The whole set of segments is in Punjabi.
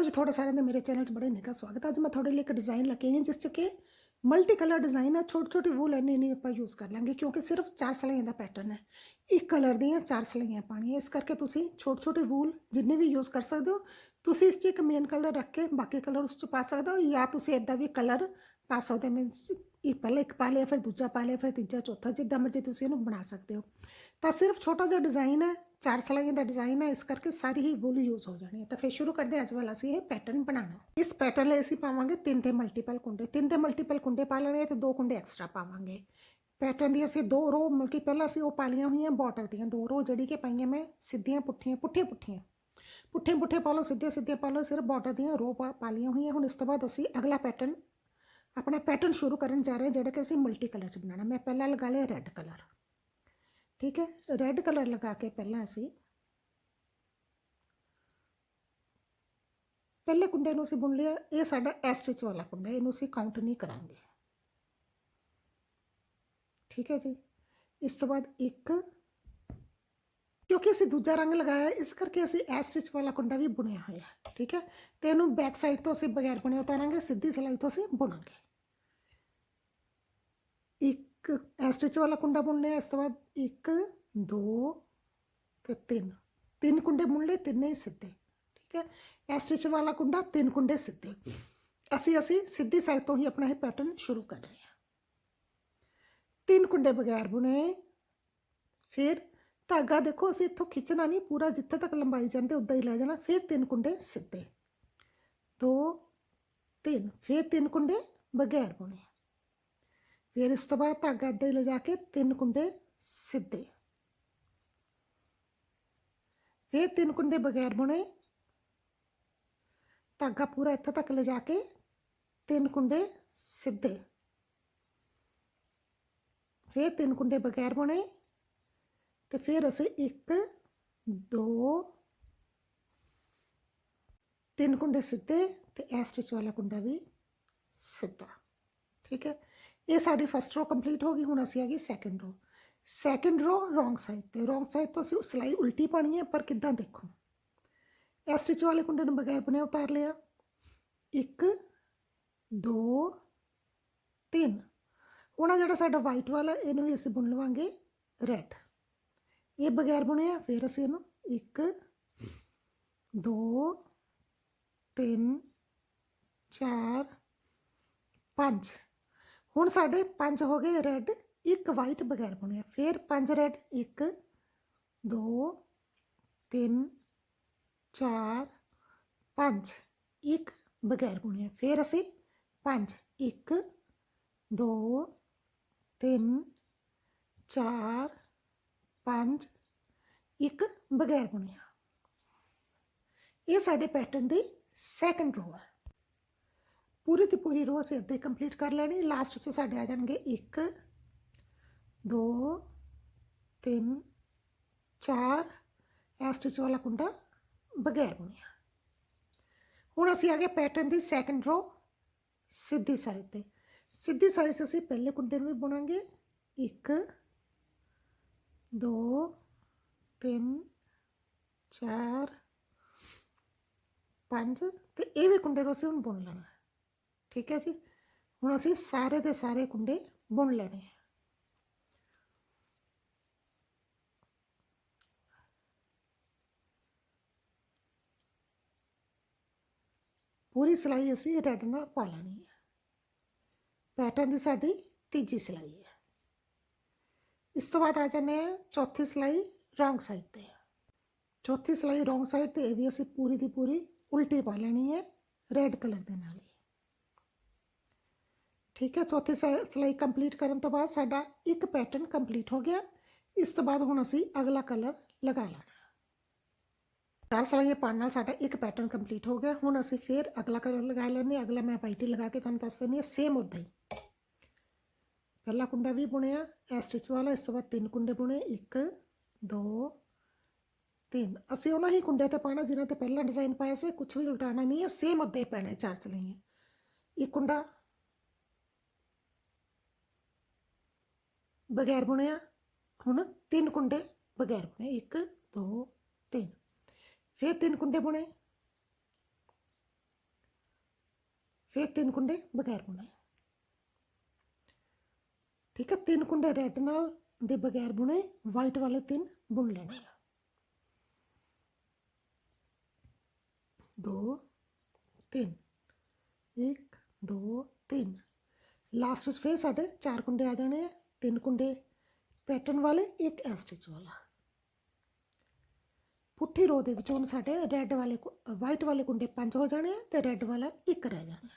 ਹੈਲੋ ਜੀ ਤੁਹਾਡਾ ਸਾਰਿਆਂ ਦਾ ਮੇਰੇ ਚੈਨਲ 'ਚ ਬੜਾ ਨਿੱਘਾ ਸਵਾਗਤ ਹੈ ਅੱਜ ਮੈਂ ਤੁਹਾਡੇ ਲਈ ਇੱਕ ਡਿਜ਼ਾਈਨ ਲੈ ਕੇ ਆਈ ਹਾਂ ਜਿਸ 'ਚ ਕਿ ਮਲਟੀ ਕਲਰ ਡਿਜ਼ਾਈਨ ਹੈ ਛੋਟੀ ਛੋਟੀ ਵੂਲ ਐਨੀ ਨਹੀਂ ਆਪਾਂ ਯੂਜ਼ ਕਰ ਲਾਂਗੇ ਕਿਉਂਕਿ ਸਿਰਫ ਚਾਰ ਸਲਾਈਆਂ ਦਾ ਪੈਟਰਨ ਹੈ ਇੱਕ ਕਲਰ ਦੀਆਂ ਚਾਰ ਸਲਾਈਆਂ ਪਾਣੀਆਂ ਇਸ ਕਰਕੇ ਤੁਸੀਂ ਛੋਟੀ ਛੋਟੀ ਵੂਲ ਜਿੰਨੇ ਵੀ ਯੂਜ਼ ਕਰ ਸਕਦੇ ਹੋ ਤੁਸੀਂ ਇਸ 'ਚ ਇੱਕ ਮੇਨ ਕਲਰ ਰੱਖ ਕੇ ਬਾਕੀ ਕਲਰ ਉਸ 'ਚ ਪਾ ਸਕਦੇ ਹੋ ਜਾਂ ਤੁਸੀਂ ਇਦਾਂ ਵੀ ਕਲਰ ਪਾ ਸਕਦੇ ਹੋ ਮੀਨਸ ਇੱਕ ਪਹਿਲਾਂ ਇੱਕ ਪਾ ਲਿਆ ਫਿਰ ਦੂਜਾ ਪਾ ਲਿਆ ਫਿਰ ਤੀਜਾ ਚੌਥਾ ਜਿੱਦਾਂ ਮਰਜ਼ੀ ਤੁਸੀਂ ਇਹਨੂੰ ਬਣਾ ਸਕਦੇ ਹੋ ਤਾਂ ਸਿਰਫ ਛੋਟਾ ਜਿਹਾ ਡਿਜ਼ਾਈਨ ਹੈ, ਚਾਰ ਸਲਾਈਆਂ ਦਾ ਡਿਜ਼ਾਈਨ ਹੈ, ਇਸ ਕਰਕੇ ਸਾਰੀ ਹੀ ਵੂਲ ਯੂਜ਼ ਹੋ ਜਾਣੀ ਹੈ। ਤਾਂ ਫਿਰ ਸ਼ੁਰੂ ਕਰਦੇ ਅੱਜ ਵਾਲਾ ਅਸੀਂ ਇਹ ਪੈਟਰਨ ਬਣਾਉਣਾ ਇਸ ਪੈਟਰਨ ਲਈ ਅਸੀਂ ਪਾਵਾਂਗੇ ਤਿੰਨ ਤੇ ਮਲਟੀਪਲ ਕੁੰਡੇ। ਤਿੰਨ ਤੇ ਮਲਟੀਪਲ ਕੁੰਡੇ ਪਾ ਲੈਣੇ ਆ ਤੇ ਦੋ ਕੁੰਡੇ ਐਕਸਟਰਾ ਪਾਵਾਂਗੇ। ਪੈਟਰਨ ਦੀ ਅਸੀਂ ਦੋ ਰੋ ਮਤਲਬ ਕਿ ਪਹਿਲਾਂ ਅਸੀਂ ਉਹ ਪਾਲੀਆਂ ਹੋਈਆਂ ਬਾਰਡਰ ਦੀਆਂ ਦੋ ਰੋ ਜਿਹੜੀ ਕਿ ਪਾਈਆਂ ਮੈਂ ਸਿੱਧੀਆਂ ਪੁੱਠੀਆਂ ਪੁੱਠੀਆਂ ਪੁੱਠੀਆਂ। ਪੁੱਠੇ ਪੁੱਠੇ ਪਾ ਲਓ ਸਿੱਧੇ ਸਿੱਧੇ ਪਾ ਲਓ, ਸਿਰਫ ਬਾਰਡਰ ਦੀਆਂ ਰੋ ਪਾ ਪਾ ਹੋਈਆਂ। ਹੁਣ ਇਸ ਤੋਂ ਬਾਅਦ ਅਸੀਂ ਅਗਲਾ ਪੈਟਰਨ ਆਪਣਾ ਪੈਟਰਨ ਸ਼ੁਰੂ ਕਰਨ ਜਾ ਰਹੇ ਹਾਂ, ਜਿਹੜਾ ਕਿ ਅਸੀਂ ਮਲਟੀ ਕਲਰ ਚ ਬਣਾਉਣਾ। ਮੈਂ ਪਹਿਲਾਂ ਲਗਾ ਲਿਆ ਰੈੱਡ ਕਲਰ ਠੀਕ ਹੈ ਰੈੱਡ ਕਲਰ ਲਗਾ ਕੇ ਪਹਿਲਾਂ ਅਸੀਂ ਪਹਿਲੇ ਕੁੰਡੇ ਨੂੰ ਅਸੀਂ ਬੁਣ ਲਿਆ ਇਹ ਸਾਡਾ ਐਸ ਸਟਿਚ ਵਾਲਾ ਕੁੰਡਾ ਹੈ, ਇਹਨੂੰ ਅਸੀਂ ਕਾਊਂਟ ਨਹੀਂ ਕਰਾਂਗੇ ਠੀਕ ਹੈ ਜੀ ਇਸ ਤੋਂ ਬਾਅਦ ਇੱਕ ਕਿਉਂਕਿ ਅਸੀਂ ਦੂਜਾ ਰੰਗ ਲਗਾਇਆ ਹੈ, ਇਸ ਕਰਕੇ ਅਸੀਂ ਐਸ ਸਟਿਚ ਵਾਲਾ ਕੁੰਡਾ ਵੀ ਬੁਣਿਆ ਹੋਇਆ ਹੈ ਠੀਕ ਹੈ ਤੇ ਇਹਨੂੰ ਬੈਕ ਸਾਈਡ ਤੋਂ ਅਸੀਂ ਬਗੈਰ ਬੁਣੇ ਉਤਾਰਾਂਗੇ ਸਿੱਧੀ ਸਿਲਾਈ ਤੋਂ ਅਸੀਂ ਬੁਣਾਂਗੇ ਇੱਕ ਐਸ ਸਟਿਚ ਵਾਲਾ ਕੁੰਡਾ ਬੁਣ ਲਿਆ ਇਸ ਤੋਂ ਬਾਅਦ ਇੱਕ, ਦੋ ਤੇ ਤਿੰਨ। ਤਿੰਨ ਕੁੰਡੇ ਬੁਣ ਲਏ, ਤਿੰਨੇ ਹੀ ਸਿੱਧੇ, ਠੀਕ ਹੈ? ਐਸ ਸਟਿਚ ਵਾਲਾ ਕੁੰਡਾ ਤਿੰਨ ਕੁੰਡੇ ਸਿੱਧੇ। ਅਸੀਂ ਅਸੀਂ ਸਿੱਧੀ ਸਾਈਡ ਤੋਂ ਹੀ ਆਪਣਾ ਇਹ ਪੈਟਰਨ ਸ਼ੁਰੂ ਕਰ ਰਹੇ ਹਾਂ। ਤਿੰਨ ਕੁੰਡੇ ਬਗੈਰ ਬੁਣੇ, ਫਿਰ ਧਾਗਾ ਦੇਖੋ, ਅਸੀਂ ਇੱਥੋਂ ਖਿੱਚਣਾ ਨਹੀਂ, ਪੂਰਾ ਜਿੱਥੇ ਤੱਕ ਲੰਬਾਈ ਜਾਂਦੇ, ਉਦਾਂ ਹੀ ਲੈ ਜਾਣਾ, ਫਿਰ ਤਿੰਨ ਕੁੰਡੇ ਸਿੱਧੇ। ਦੋ, ਤਿੰਨ, ਫਿਰ ਤਿੰਨ ਕੁੰਡੇ ਬਗੈਰ ਬੁਣੇ। ਫਿਰ ਇਸ ਤੋਂ ਬਾਅਦ ਧਾਗਾ ਇੱਦਾਂ ਹੀ ਲਿਜਾ ਕੇ ਤਿੰਨ ਕੁੰਡੇ ਸਿੱਧੇ ਫਿਰ ਤਿੰਨ ਕੁੰਡੇ ਬਗੈਰ ਬੁਣੇ ਧਾਗਾ ਪੂਰਾ ਇੱਥੇ ਤੱਕ ਲਿਜਾ ਕੇ ਤਿੰਨ ਕੁੰਡੇ ਸਿੱਧੇ ਫਿਰ ਤਿੰਨ ਕੁੰਡੇ ਬਗੈਰ ਬੁਣੇ ਤੇ ਫਿਰ ਅਸੀਂ ਇੱਕ ਦੋ ਤਿੰਨ ਕੁੰਡੇ ਸਿੱਧੇ ਤੇ ਇਹ ਸਟਿਚ ਵਾਲਾ ਕੁੰਡਾ ਵੀ ਸਿੱਧਾ ਠੀਕ ਹੈ? ਇਹ ਸਾਡੀ ਫਸਟ ਰੋ ਕੰਪਲੀਟ ਹੋ ਗਈ, ਹੁਣ ਅਸੀਂ ਆ ਗਈ second row second row wrong side ਤੇ ਰੋਂਗ ਸਾਈਡ ਤੋਂ ਅਸੀਂ ਸਿਲਾਈ ਉਲਟੀ ਪਾਣੀ ਹੈ, ਪਰ ਕਿੱਦਾਂ ਦੇਖੋ? ਇਹ ਸਟਿਚ ਵਾਲੇ ਕੁੰਡੇ ਨੂੰ ਬਗੈਰ ਬੁਣਿਆ ਉਤਾਰ ਲਿਆ। ਇੱਕ, ਦੋ, ਤਿੰਨ। ਹੁਣ ਜਿਹੜਾ ਸਾਡਾ ਵਾਈਟ ਵਾਲਾ, ਇਹਨੂੰ ਵੀ ਅਸੀਂ ਬੁਣ ਲਵਾਂਗੇ ਰੈੱਡ ਇਹ ਬਗੈਰ ਬੁਣਿਆ, ਫਿਰ ਅਸੀਂ ਇਹਨੂੰ ਇੱਕ, ਦੋ, ਤਿੰਨ, ਚਾਰ, ਪੰਜ। ਹੁਣ ਸਾਡੇ ਪੰਜ ਹੋ ਗਏ ਰੈੱਡ, ਇੱਕ ਵਾਈਟ ਬਗੈਰ ਬੁਣਿਆ। ਫਿਰ ਪੰਜ ਰੈੱਡ, ਇੱਕ, ਦੋ, ਤਿੰਨ, ਚਾਰ, ਪੰਜ, ਇੱਕ ਬਗੈਰ ਬੁਣਿਆ। ਫਿਰ ਅਸੀਂ ਪੰਜ, ਇੱਕ, ਦੋ, ਤਿੰਨ, ਚਾਰ, ਪੰਜ, ਇੱਕ ਬਗੈਰ ਬੁਣਿਆ। ਇਹ ਸਾਡੇ ਪੈਟਰਨ ਦੀ ਸੈਕੰਡ ਰੋ ਹੈ ਪੂਰੀ ਦੀ ਪੂਰੀ ਰੋ ਅਸੀਂ ਅੱਧੇ ਕੰਪਲੀਟ ਕਰ ਲੈਣੀ ਲਾਸਟ 'ਚ ਸਾਡੇ ਆ ਜਾਣਗੇ 1 2 3 4 ਇਹ ਸਟਿਚ ਵਾਲਾ ਕੁੰਡਾ ਬਗੈਰ ਬੁਣਿਆ। ਹੁਣ ਅਸੀਂ ਆ ਗਏ ਪੈਟਰਨ ਦੀ ਸੈਕੰਡ ਰੋ ਸਿੱਧੀ ਸਾਈਡ ਤੇ। ਸਿੱਧੀ ਸਾਈਡ 'ਤੇ ਅਸੀਂ ਪਹਿਲੇ ਕੁੰਡੇ ਨੂੰ ਵੀ ਬੁਣਾਂਗੇ। 1 2 3 4 5 ਤੇ ਇਹ ਵੀ ਕੁੰਡੇ ਨੂੰ ਅਸੀਂ ਹੁਣ ਬੁਣ ਲੈਣਾ। ਠੀਕ ਹੈ ਜੀ ਹੁਣ ਅਸੀਂ ਸਾਰੇ ਦੇ ਸਾਰੇ ਕੁੰਡੇ ਬੁਣ ਲੈਣੇ ਆ ਪੂਰੀ ਸਿਲਾਈ ਅਸੀਂ ਰੈੱਡ ਨਾਲ ਪਾ ਲੈਣੀ ਹੈ ਪੈਟਰਨ ਦੀ ਸਾਡੀ ਤੀਜੀ ਸਿਲਾਈ ਹੈ ਇਸ ਤੋਂ ਬਾਅਦ ਆ ਜਾਂਦੇ ਆ ਚੌਥੀ ਸਿਲਾਈ ਰੋਂਗ ਸਾਈਡ ਤੇ ਚੌਥੀ ਸਿਲਾਈ ਰੋਂਗ ਸਾਈਡ ਤੇ ਇਹ ਵੀ ਅਸੀਂ ਪੂਰੀ ਦੀ ਪੂਰੀ ਉਲਟੀ ਪਾ ਲੈਣੀ ਹੈ ਰੈੱਡ ਕਲਰ ਦੇ ਨਾਲ ਹੀ ਠੀਕ ਹੈ ਚੌਥੀ ਸਿ- ਸਿਲਾਈ ਕੰਪਲੀਟ ਕਰਨ ਤੋਂ ਬਾਅਦ ਸਾਡਾ ਇੱਕ ਪੈਟਰਨ ਕੰਪਲੀਟ ਹੋ ਗਿਆ ਇਸ ਤੋਂ ਬਾਅਦ ਹੁਣ ਅਸੀਂ ਅਗਲਾ ਕਲਰ ਲਗਾ ਲੈਣਾ ਚਾਰ ਸਿਲਾਈਆਂ ਪਾਉਣ ਨਾਲ ਸਾਡਾ ਇੱਕ ਪੈਟਰਨ ਕੰਪਲੀਟ ਹੋ ਗਿਆ ਹੁਣ ਅਸੀਂ ਫਿਰ ਅਗਲਾ ਕਲਰ ਲਗਾ ਲੈਂਦੇ ਹਾਂ ਅਗਲਾ ਮੈਂ ਵਾਈਟ ਹੀ ਲਗਾ ਕੇ ਤੁਹਾਨੂੰ ਦੱਸ ਦਿੰਦੀ ਹਾਂ ਸੇਮ ਉਦਾਂ ਹੀ ਪਹਿਲਾ ਕੁੰਡਾ ਵੀ ਬੁਣਿਆ ਇਹ ਸਟਿਚ ਵਾਲਾ ਇਸ ਤੋਂ ਬਾਅਦ ਤਿੰਨ ਕੁੰਡੇ ਬੁਣੇ 1 2 3 ਅਸੀਂ ਉਹਨਾਂ ਹੀ ਕੁੰਡੇ ਤੇ ਪਾਣਾ ਜਿਨ੍ਹਾਂ ਤੇ ਪਹਿਲਾਂ ਡਿਜ਼ਾਈਨ ਪਾਇਆ ਸੀ ਕੁਝ ਵੀ ਉਲਟਾਣਾ ਨਹੀਂ ਹੈ ਸੇਮ ਉਦਾਂ ਹੀ ਪੈਣਾ ਹੈ ਚਾਰ ਸਿਲਾਈਆਂ ਇੱਕ ਕੁੰਡਾ ਬਗੈਰ ਬੁਣਿਆ, ਹੁਣ ਤਿੰਨ ਕੁੰਡੇ ਬਗੈਰ ਬੁਣੇ 1 2 3 ਫਿਰ ਤਿੰਨ ਕੁੰਡੇ ਬੁਣੇ। ਫਿਰ ਤਿੰਨ ਕੁੰਡੇ ਬਗੈਰ ਬੁਣੇ। ਠੀਕ ਹੈ, ਤਿੰਨ ਕੁੰਡੇ ਰੈੱਡ ਨਾਲ ਦੇ ਬਗੈਰ ਬੁਣੇ ਵਾਈਟ ਵਾਲੇ ਤਿੰਨ ਬੁਣ ਲੈਣੇ ਆ। ਦੋ, ਤਿੰਨ। ਇੱਕ, ਦੋ, ਤਿੰਨ। ਲਾਸਟ ਵਿੱਚ ਫਿਰ ਸਾਡੇ ਚਾਰ ਕੁੰਡੇ ਆ ਜਾਣੇ ਆ। ਤਿੰਨ ਕੁੰਡੇ, ਪੈਟਰਨ ਵਾਲੇ, ਇੱਕ ਐ ਸਟਿਚ ਵਾਲਾ। ਪੁੱਠੀ ਰੋ ਦੇ ਵਿੱਚ ਸਾਡੇ ਰੈੱਡ ਵਾਲੇ ਵਾਈਟ ਵਾਲੇ ਕੁੰਡੇ ਪੰਜ ਹੋ ਜਾਣੇ ਆ ਤੇ ਰੈੱਡ ਵਾਲਾ ਇੱਕ ਰਹਿ ਜਾਣਾ।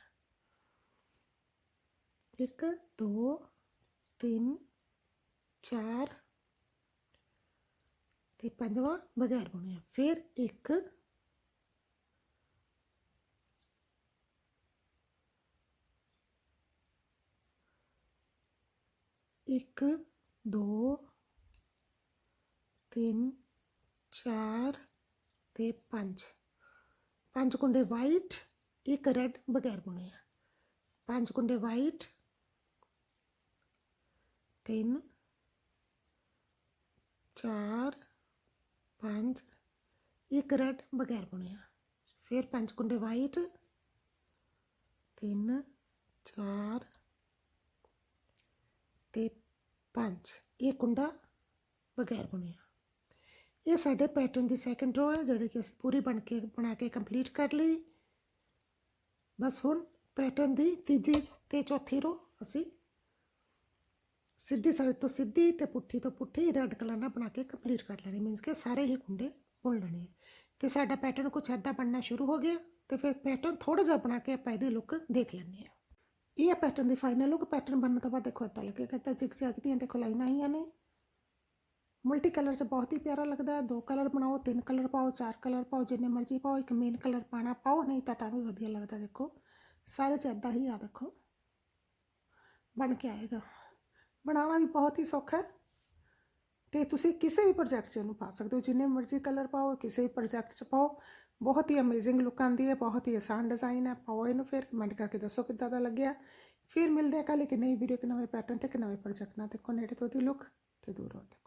ਇੱਕ, ਦੋ, ਤਿੰਨ, ਚਾਰ ਤੇ ਪੰਜਵਾਂ ਬਗੈਰ ਬੁਣਿਆ। ਫਿਰ ਇੱਕ ਇੱਕ ਦੋ ਤਿੰਨ ਚਾਰ ਤੇ ਪੰਜ ਪੰਜ ਕੁੰਡੇ ਵਾਈਟ ਇੱਕ ਰੈੱਡ ਬਗੈਰ ਬੁਣਿਆ ਪੰਜ ਕੁੰਡੇ ਵਾਈਟ ਤਿੰਨ ਚਾਰ ਪੰਜ ਇੱਕ ਰੈੱਡ ਬਗੈਰ ਬੁਣਿਆ ਫਿਰ ਪੰਜ ਕੁੰਡੇ ਵਾਈਟ ਤਿੰਨ ਚਾਰ 5 ਇਹ ਕੁੰਡਾ ਬਗੈਰ ਬੁਣਿਆ। ਇਹ ਸਾਡੇ ਪੈਟਰਨ ਦੀ ਸੈਕੰਡ ਰੋ ਹੈ, ਜਿਹੜੀ ਕਿ ਅਸੀਂ ਪੂਰੀ ਬਣ ਕੇ, ਬਣਾ ਕੇ ਕੰਪਲੀਟ ਕਰ ਲਈ। ਬਸ ਹੁਣ ਪੈਟਰਨ ਦੀ ਤੀਜੀ ਤੇ ਚੌਥੀ ਰੋ ਅਸੀਂ ਸਿੱਧੀ ਸਾਈਡ ਤੋਂ ਸਿੱਧੀ ਤੇ ਪੁੱਠੀ ਤੋਂ ਪੁੱਠੀ ਰੈੱਡ ਕਲਰ ਨਾਲ ਬਣਾ ਕੇ ਕੰਪਲੀਟ ਕਰ ਲੈਣੀ। ਮੀਨਸ ਕਿ ਸਾਰੇ ਹੀ ਕੁੰਡੇ ਬੁਣ ਲੈਣੇ ਤੇ ਸਾਡਾ ਪੈਟਰਨ ਕੁਛ ਐਦਾਂ ਬਣਨਾ ਸ਼ੁਰੂ ਹੋ ਗਿਆ ਤੇ ਫਿਰ ਪੈਟਰਨ ਥੋੜਾ ਜਿਹਾ ਬਣਾ ਕੇ ਆਪਾਂ ਇਹਦੀ ਲੁੱਕ ਦੇਖ ਲੈਂਦੇ ਆ ਇਹ ਪੈਟਰਨ ਦੀ ਫਾਈਨਲ ਲੁੱਕ ਪੈਟਰਨ ਬਣਨ ਤੋਂ ਬਾਅਦ ਦੇਖੋ ਇੱਦਾਂ ਲੱਗੇਗਾ ਤਾਂ ਜਿਗ ਜੈਗ ਦੀਆਂ ਦੇਖੋ ਲਾਈਨਾਂ ਆਈਆਂ ਨੇ। ਮਲਟੀ ਕਲਰ 'ਚ ਬਹੁਤ ਹੀ ਪਿਆਰਾ ਲੱਗਦਾ ਹੈ, ਦੋ ਕਲਰ ਬਣਾਓ, ਤਿੰਨ ਕਲਰ ਪਾਓ, ਚਾਰ ਕਲਰ ਪਾਓ, ਜਿੰਨੇ ਮਰਜ਼ੀ ਪਾਓ, ਇੱਕ ਮੇਨ ਕਲਰ ਪਾਣਾ ਪਾਓ, ਨਹੀਂ ਤਾਂ ਤਾਂ ਵੀ ਵਧੀਆ ਲੱਗਦਾ ਦੇਖੋ। ਸਾਰੇ 'ਚ ਇੱਦਾਂ ਹੀ ਆ ਦੇਖੋ। ਬਣ ਕੇ ਆਏਗਾ। ਬਣਾਉਣਾ ਵੀ ਬਹੁਤ ਹੀ ਸੌਖਾ ਹੈ। ਤੇ ਤੁਸੀਂ ਕਿਸੇ ਵੀ ਪ੍ਰੋਜੈਕਟ 'ਚ ਇਹਨੂੰ ਪਾ ਸਕਦੇ ਹੋ, ਜਿੰਨੇ ਮਰਜ਼ੀ ਕਲਰ ਪਾਓ, ਕਿਸੇ ਵੀ ਪ੍ਰੋਜੈਕਟ 'ਚ ਪਾਓ। ਬਹੁਤ ਹੀ ਅਮੇਜ਼ਿੰਗ ਲੁੱਕ ਆਉਂਦੀ ਹੈ, ਬਹੁਤ ਹੀ ਆਸਾਨ ਡਿਜ਼ਾਈਨ ਹੈ। ਪਾਓ ਇਹਨੂੰ ਫਿਰ, ਕਮੈਂਟ ਕਰਕੇ ਦੱਸੋ ਕਿੱਦਾਂ ਦਾ ਲੱਗਿਆ। ਫਿਰ ਮਿਲਦੇ ਆ ਕੱਲ੍ਹ ਇੱਕ ਨਈ ਵੀਡੀਓ ਇੱਕ ਨਵੇਂ ਪੈਟਰਨ ਤੇ, ਇੱਕ ਨਵੇਂ ਪ੍ਰੋਜੈਕਟ ਨਾਲ। ਦੇਖੋ ਨੇੜੇ ਤੋਂ ਦੀ ਲੁੱਕ ਤੇ ਦੂਰੋਂ ਦੀ।